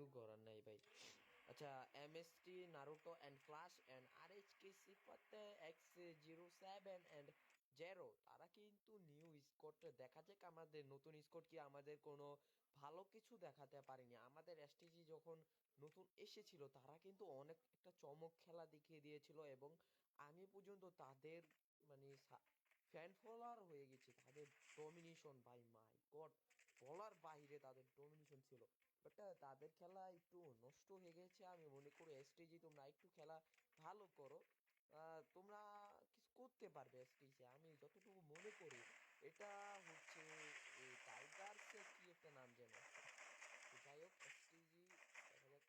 কিছু করার নাই ভাই। আচ্ছা MST Naruto and flash and RHK সিফাতে X zero seven and zero তারা কিন্তু নিউ স্কোর দেখা যাক আমাদের নতুন স্কোর কি আমাদের কোনো ভালো কিছু দেখাতে পারেনি। আমাদের এসটিজি যখন নতুন এসেছিল, তারা কিন্তু অনেক একটা চমক খেলা দেখিয়ে দিয়েছিল এবং আমি পর্যন্ত তাদের মানে ফ্যান ফলোয়ার হয়ে গেছি, তাদের ডমিনেশন বাই মাই গড বলার বাইরে তাদের ডমিনেশন ছিল। বাট তাদের খেলা একটু নষ্ট হয়ে গেছে আমি মনে করি। এসটিজি তোমরা একটু খেলা ভালো করো। তোমরা কিছু করতে পারবে এসটিজি আমি যতটুকু মনে করি, এটা হচ্ছে এই টাইগার্স কি একটা নাম যেন? যাই হোক এসটিজি দেখা যাক।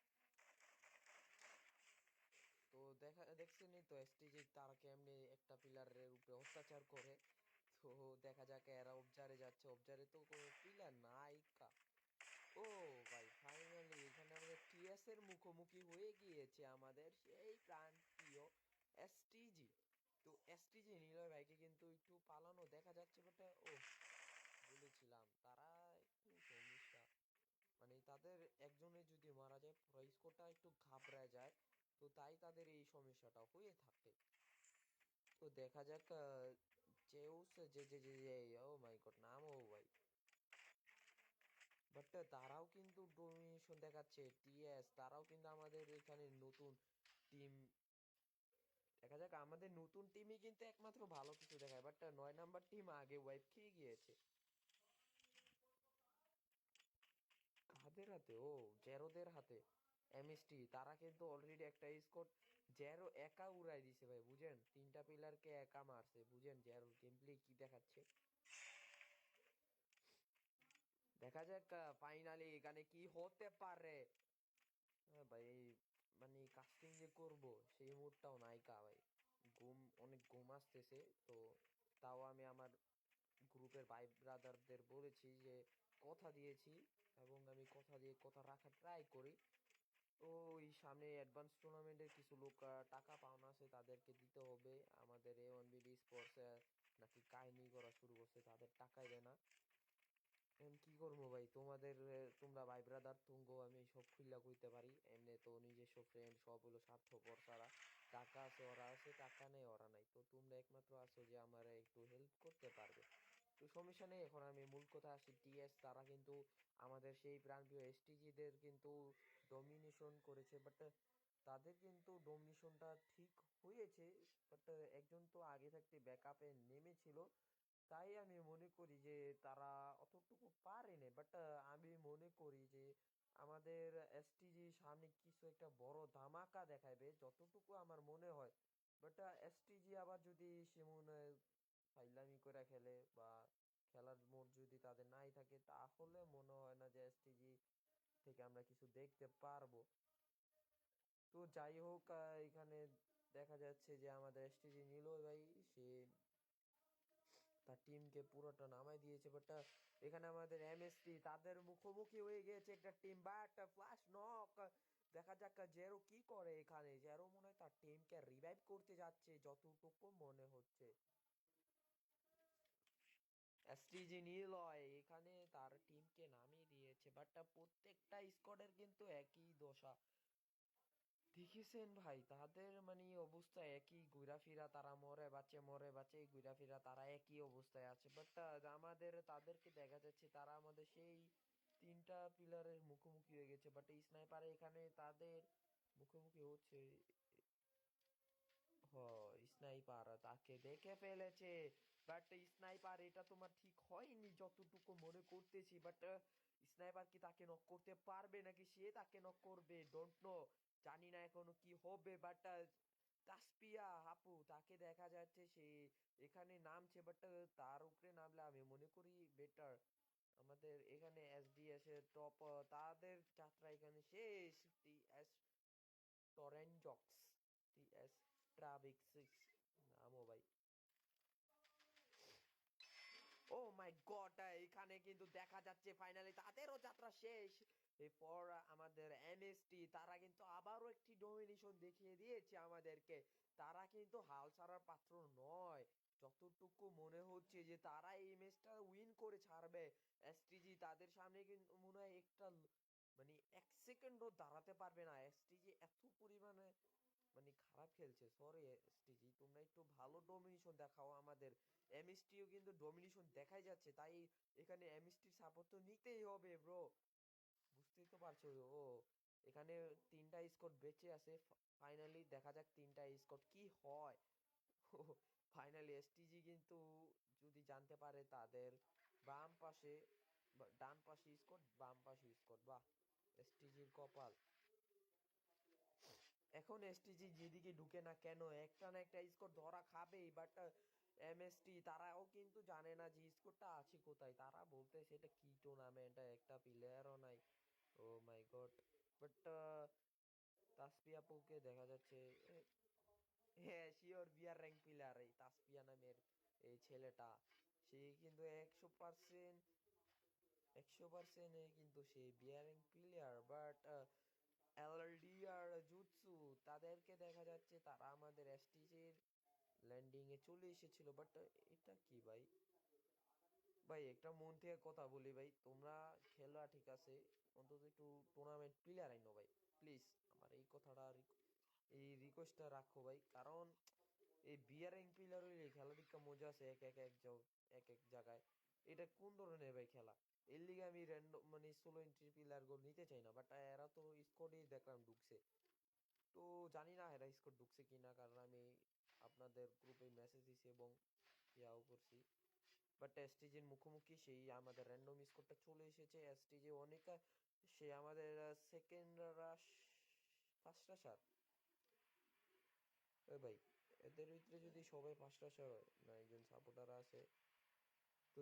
তো দেখা, দেখছেনই তো এসটিজি তারা কেমনে একটা পিলারের উপরে অত্যাচার করে। তো দেখা যাক এরা অবজারে যাচ্ছে। অবজারে তো কোনো কা। ও ভাই ফাইনালি এখানে আমাদের টিএস এর মুখোমুখি হয়ে গিয়েছে আমাদের সেই প্রান্তীয় এসটিজি তো এসটিজি নিলয় ভাইকে কিন্তু একটু পালানো দেখা যাচ্ছে বাট ও বলেছিলাম তারা একটু সমস্যা মানে তাদের একজনের যদি মারা যায়, পুরো স্কোরটা একটু ঘাবড়ে যায়, তো তাই তাদের এই সমস্যাটা হয়ে থাকে। তো দেখা যাক জেউস যে যে যে যে ও মাই গড নাম ও ভাই। বাট তারাও কিন্তু ডোমিনেশন দেখাচ্ছে টিএস তারাও কিন্তু আমাদের এখানে নতুন টিম দেখা যাক, আমাদের নতুন টিমই কিন্তু একমাত্র ভালো কিছু দেখায় বাট নয় নাম্বার টিম আগে ওয়াইপ খেয়ে গিয়েছে। কাদের হাতে? ও জেরোদের হাতে। এমএসটি তারা কিন্তু অলরেডি একটা স্কোর জেরো একা উড়াই দিছে ভাই, বুঝেন? তিনটা পিলারকে একা মারছে, বুঝেন? জেরো গেম প্লে কি দেখাচ্ছে? দেখা যাক ফাইনালি এখানে কি হতে পারে। ভাই মানে কাস্টিং যে করব, সেই মুডটাও নাইকা ভাই। ঘুম, অনেক ঘুম আসতেছে, তো তাও আমি আমার গ্রুপের ভাই ব্রাদারদের বলেছি যে, কথা দিয়েছি এবং আমি কথা দিয়ে, কথা রাখার ট্রাই করি। ওই সামনে অ্যাডভান্স টুর্নামেন্টের কিছু লোক টাকা পাওনা আছে, তাদেরকে দিতে হবে। আমাদের এ ওয়ান বিডি স্পোর্টস নাকি কাহিনী করা শুরু করছে, তাদের টাকাই দেয় না। এখন কি করব ভাই? তোমাদের তোমরা ভাই ব্রাদার তুঙ্গ, আমি সব খুললা কইতে পারি। এমনি তো নিজস্ব ফ্রেন্ড সব হলো স্বার্থপর ছাড়া টাকা আছে, ওরা আছে, টাকা নেই, ওরা নাই। তো তোমরা একমাত্র আছো যে আমার একটু হেল্প করতে পারবে। তো সমস্যা এখন আমি মূল কথা আসি টিএস তারা কিন্তু আমাদের সেই প্রাণপ্রিয় এসটিজিদের কিন্তু ডমিনেশন করেছে বাট তাদের কিন্তু ডমিনেশনটা ঠিক হয়েছে বাট একজন তো আগে থাকতে ব্যাকআপে নেমেছিল, তাই আমি মনে করি যে তারা অতটুকু পারেনি বাট আমি মনে করি যে আমাদের এসটিজি সামনে কিছু একটা বড় ধামাকা দেখাবে, যতটুকু আমার মনে হয় বাট এসটিজি আবার যদি সেমন করে খেলে বা খেলার যদি তাদের নাই থাকে তাহলে মনে হয় না যে থেকে আমরা কিছু দেখতে পারব। তো যাই হোক এখানে দেখা যাচ্ছে যে আমাদের নিলয় ভাই। সে তার টিমকে পুরোটা নামাই দিয়েছে বাট এখানে আমাদের এমএসটি তাদের মুখোমুখি হয়ে গিয়েছে একটা টিম বাট ফ্লাশ নক দেখা যাক জেরো কি করে এখানে। জেরো মনে হয় তার টিমকে রিভাইভ করতে যাচ্ছে, যতটুকু মনে হচ্ছে। এসটিজি নিলয় এখানে তার টিমকে নামিয়ে দিয়েছে বাট প্রত্যেকটা স্কোয়াডের কিন্তু একই দশা। ভাই, তাদের মানে অবস্থা একই তারা মরে বাঁচে মরে বাঁচে তারা একই অবস্থায় আছে। বাট আমাদের, তাদেরকে দেখা যাচ্ছে তারা আমাদের সেই তিনটা পিলারের মুখোমুখি হয়ে গেছে বাট স্নাইপার এখানে তাদের মুখোমুখি হচ্ছে। হ স্নাইপার তাকে দেখে ফেলেছে। বাট স্নাইপার এটা তোমার ঠিক হয়নি যতটুকু মনে করতেছি। বাট স্নাইপার কি তাকে নক করতে পারবে নাকি সে তাকে নক করবে? ডোন্ট নো জানি না এখনও কি হবে। বাট তাসপিয়া আপু, তাকে দেখা যাচ্ছে। সে এখানে নামছে। বাট তার উপরে নামলে আমি মনে করি বেটার আমাদের এখানে এসডিএস এর টপ তাদের যাত্রা এখানে শেষ। টিএস টরেনজক্স টিএস ট্রাভিক সিক্স নামও ভাই ও মাই গড এখানে কিন্তু দেখা যাচ্ছে ফাইনালি তাদেরও যাত্রা শেষ। এরপর আমাদের এমএসটি তারা কিন্তু আবারও একটি ডমিনেশন দেখিয়ে দিয়েছে আমাদেরকে। তারা কিন্তু হাল ছাড়ার পাত্র নয়। যতটুকু মনে হচ্ছে যে তারা এই ম্যাচটা উইন করে ছাড়বে এসটিজি তাদের সামনে কিন্তু মনে হয় একটা মানে এক সেকেন্ড সেকেন্ডও দাঁড়াতে পারবে না। পরিমাণে মানে খারাপ খেলছে সরি এসটিজি তোমরা একটু ভালো ডমিনেশন দেখাও আমাদের। এমএসটিও কিন্তু ডমিনেশন দেখাই যাচ্ছে, তাই এখানে এমএসটির সাপোর্ট তো নিতেই হবে ব্রো বুঝতেই তো পারছ, ও, এখানে তিনটা স্কোর বেঁচে আছে ফাইনালি দেখা যাক তিনটা স্কোর কি হয়। ফাইনালি এসটিজি কিন্তু যদি জানতে পারে তাদের বাম পাশে ডান পাশে স্কোর বাম পাশে স্কোর বাহ এসটিজির কপাল। এখন এসটিজি যেদিকে ঢুকে না কেন, একটা না একটা স্কোর ধরা খাবেই বাট এমএসটি তারাও কিন্তু জানে না যে স্কোরটা আছে কোথায়। তারা বলতে সেটা কি টুর্নামেন্ট একটা প্লেয়ারও নাই। Oh my god but Taspia আপুকে দেখা যাচ্ছে হ্যাঁ শিওর বিয়ার র্যাঙ্ক প্লেয়ার এই তাসপিয়া নামের এই ছেলেটা। সে কিন্তু একশো পার্সেন্ট একশো পার্সেন্ট কিন্তু সে বিয়ার rank player but LD jutsu, তাদেরকে দেখা যাচ্ছে তারা আমাদের এসটিজির ল্যান্ডিং এ চলে এসেছিল। বাট এটা কি ভাই? ভাই, একটা মন থেকে কথা বলি ভাই, তোমরা খেলা ঠিক আছে, অন্তত একটু টুর্নামেন্ট প্লেয়ার আইনো ভাই প্লিজ আমার এই কথাটা এই রিকোয়েস্টটা রাখো ভাই, কারণ এই বিয়ারিং প্লেয়ার হইলে খেলা দিকে মজা আছে, এক এক এক এক এক জায়গায়। এটা কোন ধরনের ভাই খেলা? এর লিগে আমি র্যান্ডম মানে সোলো এন্ট্রি প্লেয়ার গোল নিতে চাই না বাট এরা তো স্কোরই দেখলাম ঢুকছে। তো জানি না এরা স্কোর ঢুকছে কিনা, কারণ আমি আপনাদের গ্রুপে মেসেজ দিছি এবং ইয়াও করছি। বাট এসটিজির মুখোমুখি সেই আমাদের র্যান্ডম স্কোরটা চলে এসেছে। এসটিজি অনেক, সে আমাদের সেকেন্ড রাশ ফার্স্ট রাশার ওই ভাই, এদের ভিতরে যদি সবাই ফার্স্ট রাশার হয়, না একজন সাপোর্টার আছে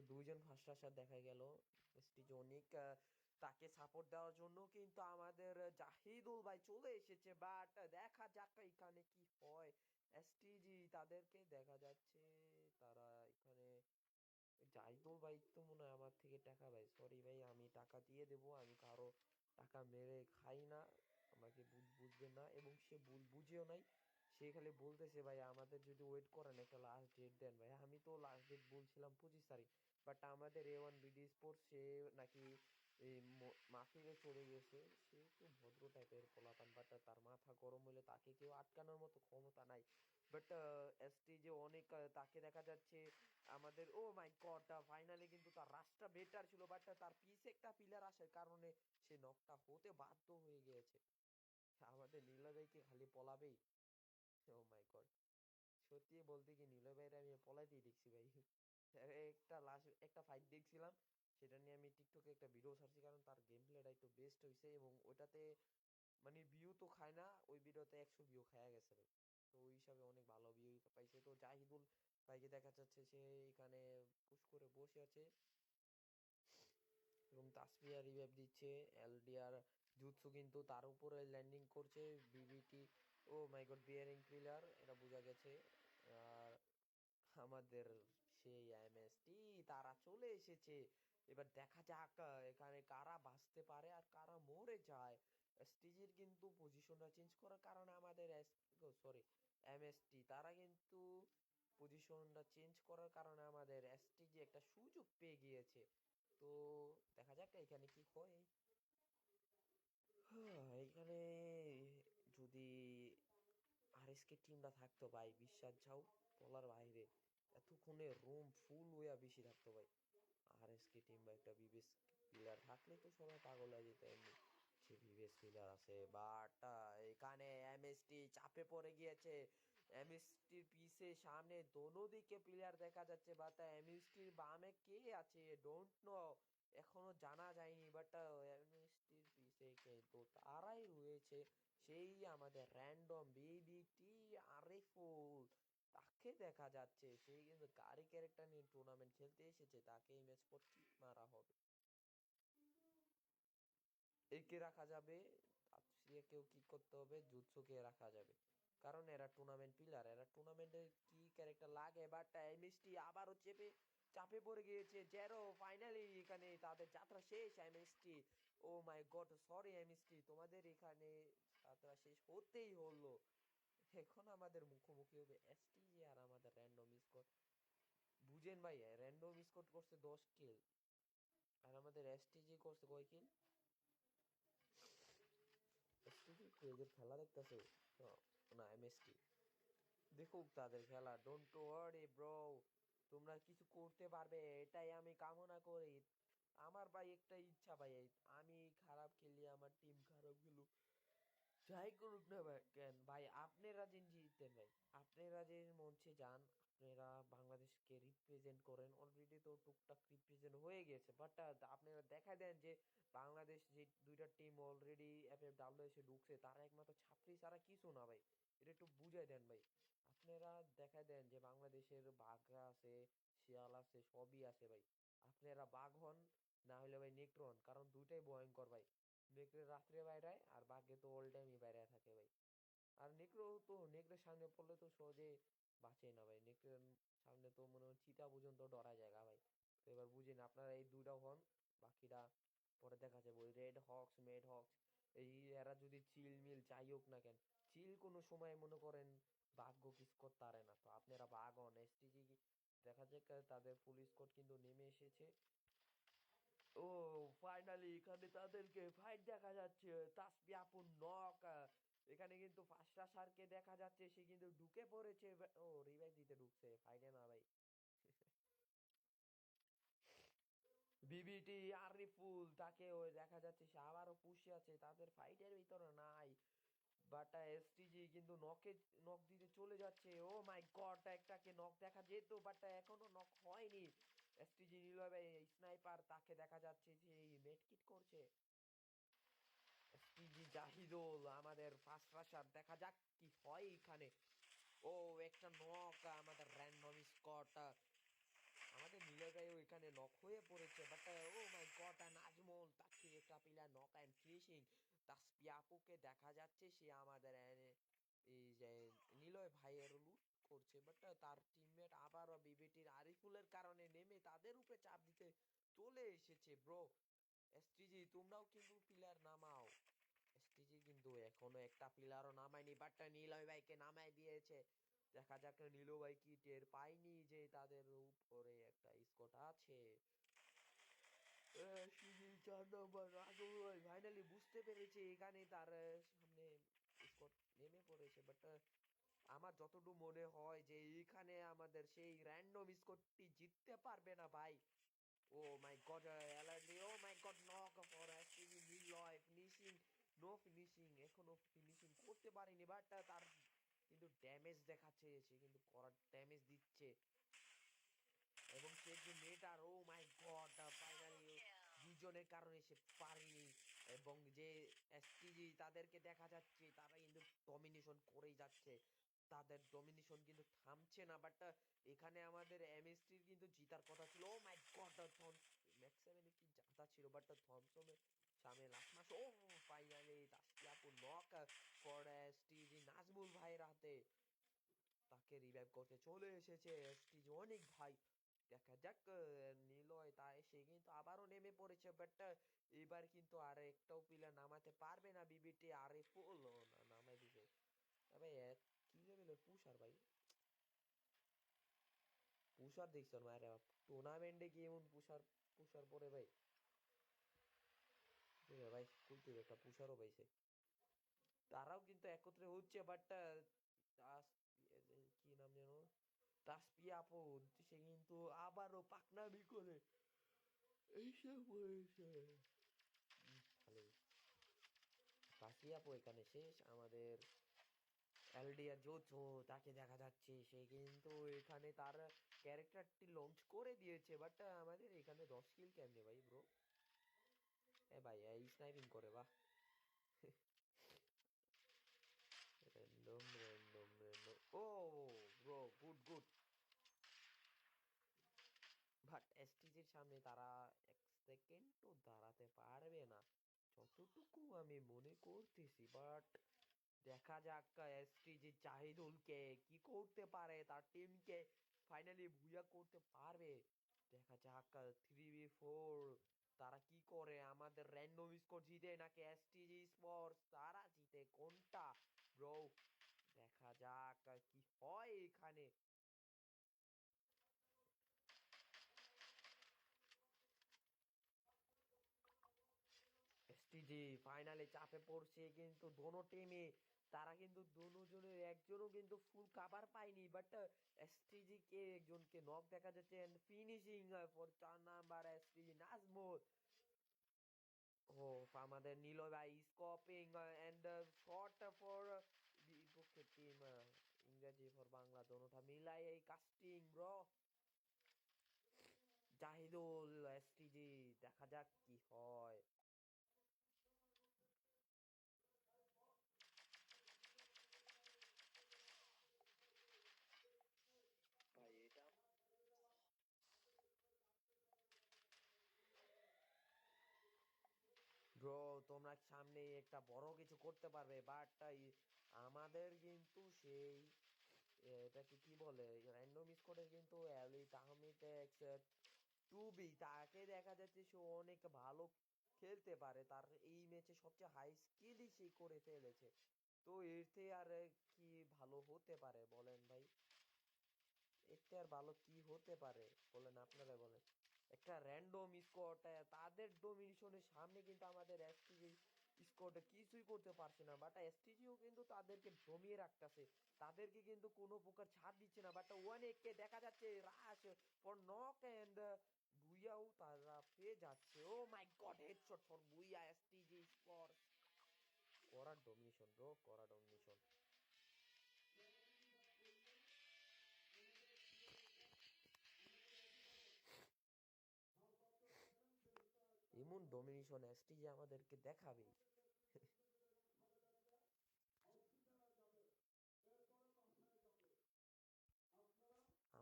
দুইজন ফার্স্ট দেখা গেল। এসটিজি তাকে সাপোর্ট দেওয়ার জন্য কিন্তু আমাদের জাহিদুল ভাই চলে এসেছে। বাট দেখা যাক এখানে কি হয়। এসটিজি তাদেরকে দেখা যাচ্ছে। তারা এখানে জাহিদুল ভাই তো মনে হয় আমার থেকে টাকা ভাই সরি ভাই, আমি টাকা দিয়ে দেবো। আমি কারও টাকা মেরে খাই না। আমাকে ভুল বুঝবেন না। এবং সে ভুল বুঝেও নাই। সে খালি বলতেছে, ভাই, আমাদের যদি ওয়েট করেন একটা লাস্ট ডেট দেন, ভাই। আমি তো লাস্ট ডেট বলছিলাম পঁচিশ তারিখ বাট আমাদের এ ওয়ান বিডি স্পোর্টস সে নাকি এই ম- চলে গেছে। সে একটু ভদ্র টাইপের পোলাপান বাট তার মাথা গরম হলে তাকে কেউ আটকানোর মতো ক্ষমতা নাই। বাট এসটি যে অনেক তাকে দেখা যাচ্ছে আমাদের ও মাই গড ফাইনালি কিন্তু তার রাশটা বেটার ছিল বাট তার পিছে একটা পিলার আসার কারণে সে নকটা হতে বাধ্য হয়ে গিয়েছে। আমাদের নীলা ভাইকে খালি পলাবেই। ও মাই গড সত্যি বলতে কি নীলা ভাইয়ের আমি পলাইতেই দেখছি ভাই। একটা লাস্ট একটা ফাইট দেখছিলাম। সেটা নিয়ে আমি টিকটকে একটা ভিডিও ছাড়ছি কারণ তার গেম প্লেটা একটু বেস্ট হয়েছে এবং ওটাতে মানে ভিউ তো খায় না, ওই ভিডিওতে একশো ভিউ খায়া গেছে তো ওই হিসাবে অনেক ভালো ভিউ পাইছে। তো জাহিদুল ভাইকে দেখা যাচ্ছে সে এখানে পুশ করে বসে আছে। এবং তাসফিয়া রিভাইভ দিচ্ছে। এলডিআর জুৎসু কিন্তু তার উপরে ল্যান্ডিং করছে। BBT oh my god bearing pillar এটা বোঝা গেছে। আর আমাদের সেই এমএসটি তারা চলে এসেছে। এবার দেখা যাক এখানে কারা বাঁচতে পারে আর কারা মরে যায়। এসটিজির কিন্তু পজিশনটা চেঞ্জ করার কারণে আমাদের সরি এমএসটি তারা কিন্তু পজিশনটা চেঞ্জ করার কারণে আমাদের এসটিজি একটা সুযোগ পেয়ে গিয়েছে। তো দেখা যাক এখানে কি হয়। হ্যাঁ, এখানে আরএসকে টিমটা থাকতো ভাই। বিশ্বাস, যাও বলার বাইরে। এতক্ষণে রুম ফুল হইয়া বেশি থাকতো ভাই। আরএসকে টিম বা একটা বিবেস প্লেয়ার থাকলে তো সবাই পাগল হয়ে যেত এমনি। সে বিবেস প্লেয়ার আছে বাট এখানে এমএসটি চাপে পড়ে গিয়েছে। এমএসটির পিছে সামনে দোনো দিকে প্লেয়ার দেখা যাচ্ছে বাট এমএসটির বামে কে আছে? ডোন্ট নো এখনও জানা যায়নি বাট এমএসটির পিছে কিন্তু তারাই রয়েছে। সেই আমাদের র্যান্ডম আরিফুল, তাকে দেখা যাচ্ছে। সেই কিন্তু কারি ক্যারেক্টার নিয়ে টুর্নামেন্ট খেলতে এসেছে, তাকে এই ম্যাচ পর ঠিক মারা হবে। একে রাখা যাবে কি করতে হবে, জুৎসুকে রাখা যাবে। কারণ এরা টুর্নামেন্ট প্লেয়ার এরা টুর্নামেন্টে কি ক্যারেক্টার লাগে বাট এমএসটি আবারও চেপে, চাপে পড়ে গিয়েছে। জেরো ফাইনালি এখানে তাদের যাত্রা শেষ MST oh my god sorry MST তোমাদের এখানে শেষ হতেই হলো। এখন আমাদের মুখোমুখি হবে এসটিজি আর আমাদের র্যান্ডম স্কোর বুঝেন ভাই র্যান্ডম স্কোর করছে দশ কিল আর আমাদের এসটিজি করছে কয় কিল এদের খেলা দেখতেছো? না এমএসটি দেখুক তাদের খেলা। ডোন্ট ওয়ারি ব্রো তোমরা কিছু করতে পারবে, এটাই আমি কামনা করি। আমার ভাই একটা ইচ্ছা ভাই, আমি খারাপ খেলি, আমার টিম খারাপ খেলুক। যাই করুক না কেন? ভাই, আপনারা যে জিতেন ভাই, আপনারা যে মঞ্চে যান, আপনারা বাংলাদেশকে রিপ্রেজেন্ট করেন অলরেডি তো টুকটাক রিপ্রেজেন্ট হয়ে গেছে। বাট আপনারা দেখা দেন যে বাংলাদেশ যে দুইটা team already F F W এসে ঢুকছে, তারা একমাত্র ছাত্রী ছাড়া কিছু না ভাই। এটা একটু বুঝাই দেন ভাই। আপনারা দেখা দেন যে বাংলাদেশের বাঘা আছে, শিয়াল আছে, সবই আছে ভাই। আপনারা বাঘ হন, না হলে ভাই নেকড়ে হন, কারণ দুইটাই ভয়ঙ্কর ভাই। নেকড়ে রাত্রে বাইরায় আর বাঘে তো অল টাইমই বাইরে থাকে ভাই। আর নেকড়েও তো, নেকড়ের সামনে পড়লে তো সহজে বাঁচে না ভাই। নেকড়ের সামনে তো মনে হয় চিতা পর্যন্ত ডরা জায়গা ভাই। তো এবার বুঝেন আপনারা এই দুইটা হন, বাকিটা পরে দেখা যাবে। ওই রেড হক্স মেড হক্স এই এরা যদি চিল মিল যাই হোক না কেন চিল কোনো সময় মনে করেন ভাগ্য কিছু করতে না। তো আপনারা বাঘ হন এসটিজি দেখা যাক, তাদের ফুল স্কোয়াড কিন্তু নেমে এসেছে। ও ফাইনালি এখানে তাদেরকে ফাইট দেখা যাচ্ছে। তাসবি আপন নক এখানে কিন্তু ফাস্টা সারকে দেখা যাচ্ছে, সে কিন্তু ঢুকে পড়েছে। ও রিভাইভ দিতে ঢুকছে না ভাই। বিবিটি আরিফুল, তাকে দেখা যাচ্ছে সে আবারও পুষে আছে, তাদের ফাইটের ভিতরে নাই। বাট এসটিজি কিন্তু নকে নক দিতে চলে যাচ্ছে। ও মাই গড একটাকে নক দেখা যেত বাট এখনও নক হয়নি। এসটিজি নিল ভাই স্নাইপার তাকে দেখা যাচ্ছে যে মেডকিট করছে। এসটিজি জাহিদুল, আমাদের ফার্স্ট রাশার, দেখা যাক কি হয় এখানে। ও, একটা নক আমাদের র্যান্ডম স্কট আমাদের নীলয় ভাই ওইখানে নক হয়ে পড়েছে but oh my god Nazmul তাকে একটা প্লেয়ার নক অ্যান্ড ফিনিশিং তাসপি আপুকে দেখা যাচ্ছে, সে আমাদের এই যে, নিলয় ভাইয়ের লুট করছে। বাট তার টিমমেট আবারও বিবিটির আরিফুলের কারণে নেমে তাদের উপরে চাপ দিতে চলে এসেছে। ব্রো এসটিজি তোমরাও কিন্তু প্লেয়ার নামাও। এসটিজি কিন্তু এখনও একটা প্লেয়ারও নামায়নি বাট নিলয় ভাইকে নামাই দিয়েছে। দেখা যাক নীলু ভাই কি টের পাইনি যে তাদের উপরে একটা স্কট আছে। ফাইনালি বুঝতে পেরেছে, এখানে তার সামনে স্কট নেমে পড়েছে। বাট আমার যতটুকু মনে হয় যে এখানে আমাদের সেই র্যান্ডম স্কোরটি জিততে পারবে না ভাই। ও my god allergy oh my god knock for Niloy finishing no finishing এখনও ফিনিশিং করতে পারেনি বাট তার কিন্তু ড্যামেজ দেখাচ্ছে, সে কিন্তু করার ড্যামেজ দিচ্ছে। এবং সে যে মেয়েটার, ও মাই গড ফাইনালি দুজনের কারণে সে পারেনি। এবং যে, এসটিজি তাদেরকে দেখা যাচ্ছে তারা কিন্তু ডমিনেশন করেই যাচ্ছে। তাদের ডমিনেশন কিন্তু থামছে না বাট এখানে আমাদের এমএসটির কিন্তু জিতার কথা ছিল। ও মাই গড ম্যাক্স সেভেনে কি জাতা ছিল বাট থমসনের সামনে লাস্ট মাস ও ফাইনালি তাসকিয়াপু নক ফর এসটিজি নাজমুল ভাইয়ের হাতে। তাকে রিভাইভ করতে চলে এসেছে এসটিজি অনেক ভাই, দেখা যাক নিলয় তা সে কিন্তু আবারও নেমে পড়েছে বাট এবার কিন্তু আর একটাও প্লেয়ার নামাতে পারবে না বিবিটি আরে ফুল নামাই দিবে তবে লেভেলের পুষার ভাই পুষার দেখছ মারে টুর্নামেন্টে গিয়ে এমন পুষার পুষার পরে ভাই ভাই কুলতে একটা পুষারও পাইছে তারাও কিন্তু একত্রে হচ্ছে বাট কি নাম যেন তাসপিয়া আপু সে কিন্তু আবারও পাকনামি করে এইসব হয়েছে ভালো তাসপিয়া আপু এখানে শেষ আমাদের এলডিআর জোথো তাকে দেখা যাচ্ছে সে কিন্তু এখানে তার ক্যারেক্টারটি লঞ্চ করে দিয়েছে বাট আমাদের এখানে দশ কিল কেমনে ভাই ব্রো এ ভাই এই স্নাইপিং করে, বাহ। Random random random oh bro good good but এসটিজির সামনে তারা এক সেকেন্ডও দাঁড়াতে পারবে না। যতটুকু আমি মনে করতেছি বাট দেখা যাক এসটিজি জাহিদুলকে কি করতে পারে, তার টিমকে ফাইনালি ভুইয়া করতে পারবে। দেখা যাক থ্রি বি ফোর তারা কি করে? আমাদের র্যান্ডম স্কোর জিতে নাকি এসটিজি স্পোর্টস তারা জিতে কোনটা? ব্রো দেখা যাক কি হয় এখানে। এসটিজি ফাইনালে চাপে পড়ছে, কিন্তু দোনো টিমে তারা কিন্তু দুজনের একজনও কিন্তু ফুল কাভার পায়নি বাট একজনকে নক দেখা যাচ্ছে এন্ড ফিনিশিং ফর চার নাম্বার এসটিজি ও, আমাদের নীল ভাই স্কপিং এন্ড ফর বিপক্ষে টিম ইংরেজি ফর বাংলা দোনোটা মিলাই এই কাস্টিং জাহিদুল এসটিজি দেখা যাক কি হয় ভাই এটা ব্রো তোমরা সামনে একটা বড় কিছু করতে পারবে বাট আমাদের কিন্তু সেই এটাকে কি বলে র্যান্ডম কিন্তু তাকে দেখা যাচ্ছে সে অনেক ভালো খেলতে পারে, তার এই ম্যাচে সবচেয়ে হাই স্কিলই সে করে ফেলেছে। তো এতে আর কি ভালো হতে পারে বলেন ভাই? এতে আর ভালো কি হতে পারে? বলেন, আপনারা বলেন। একটা র্যান্ডম স্কোয়াড তাদের ডোমিনেশনের সামনে কিন্তু আমাদের এসটিজি স্কোয়াড কিছুই করতে পারছে না। বাট এসটিজিও কিন্তু তাদেরকে জমিয়ে রাখতেছে। তাদেরকে কিন্তু কোনো প্রকার ছাড় দিচ্ছে না। বাট অনেককে দেখা যাচ্ছে রাশ ফর নক এন্ড বুইয়াও তারা পেয়ে যাচ্ছে। ও my god headshot for booyah STG for করা ডোমিনেশন ব্রো করা ডোমিনেশন এমন ডোমিনেশন এসটিজি আমাদেরকে দেখাবে?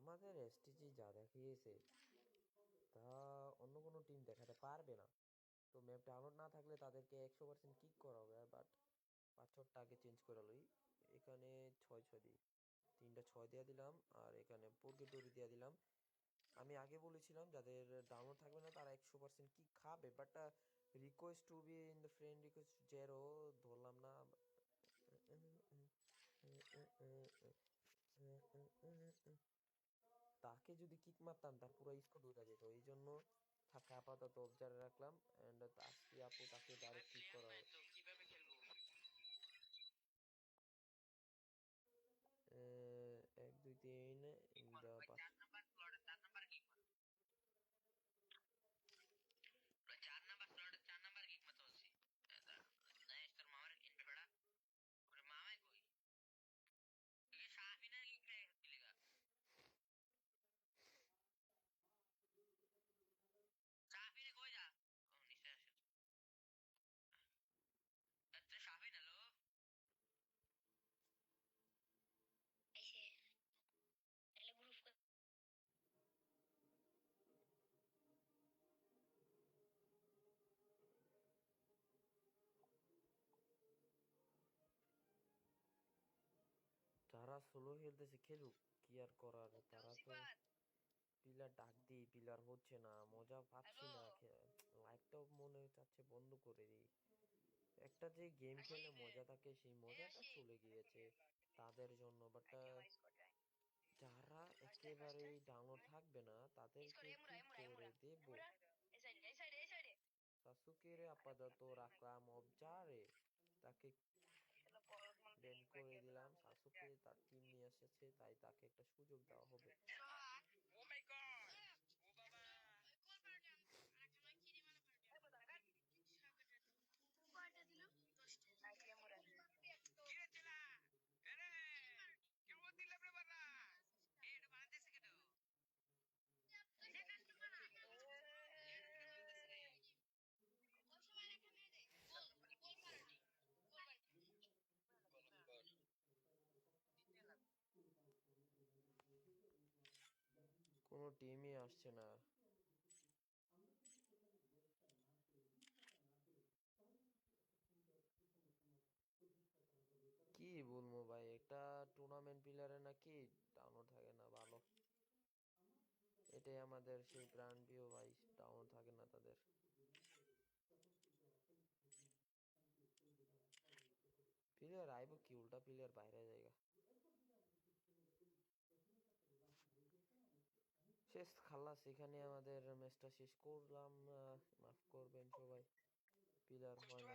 আমাদের এসটিজি যা দেখিয়েছে, তা অন্য কোনো টিম দেখাতে পারবে না। তো ম্যাপ ডাউনলোড না থাকলে তাদেরকে একশো পার্সেন্ট কিক করা হবে বাট পাঁচশোটা আগে চেঞ্জ করে লই। এখানে ছয় ছয় দিই। তিনটা ছয় দিয়ে দিলাম, আর এখানে পর্গেটরি দিয়ে দিলাম। আমি আগে বলেছিলাম, যাদের ডাউনলোড থাকবে না, তারা একশো পার্সেন্ট কি খাবে? But request to be in the friend request zero ধরলাম না। তাকে যদি কিক মারতাম, তার পুরো স্কোর উঠে যেত। এই জন্য তাকে আপাতত অবজারে রাখলাম এন্ড তাকে আপু তাকে ডাইরেক্ট কিক করা হবে তো কীভাবে খেলব আহ, এক দুই তিন ইন দ্য ওই চার নাম্বার স্লটে চার নাম্বার কিক মারো ওই চার নাম্বার স্লটে চার নাম্বার কিক মারতে বলছি নাই তোর মামার ইনভে বেড়া ওরে মামাই কই তুই শাহিনের কিক রে দিলিগা শাহিনে কই যা ও নিচে আসে আচ্ছা Shahin hello Ese. El grupo. যারা সোলো খেলতেছে খেলুক কি আর করার? তারা তো পিলার ডাক দিই পিলার হচ্ছে না মজা পাচ্ছি না লাইফটাও মনে চাচ্ছে বন্ধ করে দিই। একটা যে গেম খেলে মজা থাকে সেই মজাটা চলে গিয়েছে তাদের জন্য বাট যারা একেবারেই ডাউনলোড থাকবে না তাদেরকে কি করে দেব. সাসুকের আপাতত রাখলাম অবজারে তাকে ব্যান করে দিলাম সাসুকে তার টিম নিয়ে এসেছে তাই তাকে একটা সুযোগ দেওয়া হবে ও মাই গড ও বাবা কিরে চেলা এরে কেমন দিলাম রে বাবা এ এটা বানাইতেছে কেন কোনো টিমই আসছে না। কি বলব ভাই, একটা টুর্নামেন্ট নাকি থাকে না, ভালো। এটাই আমাদের সেই প্রাণ প্রিয় ভাই ডাউনলোড থাকে না তাদের। প্লেয়ার আইব কি, উল্টা প্লেয়ার বাইরে জায়গা। শেষ খালাস এখানে আমাদের ম্যাচটা শেষ করলাম মাফ করবেন সবাই পিলার হয়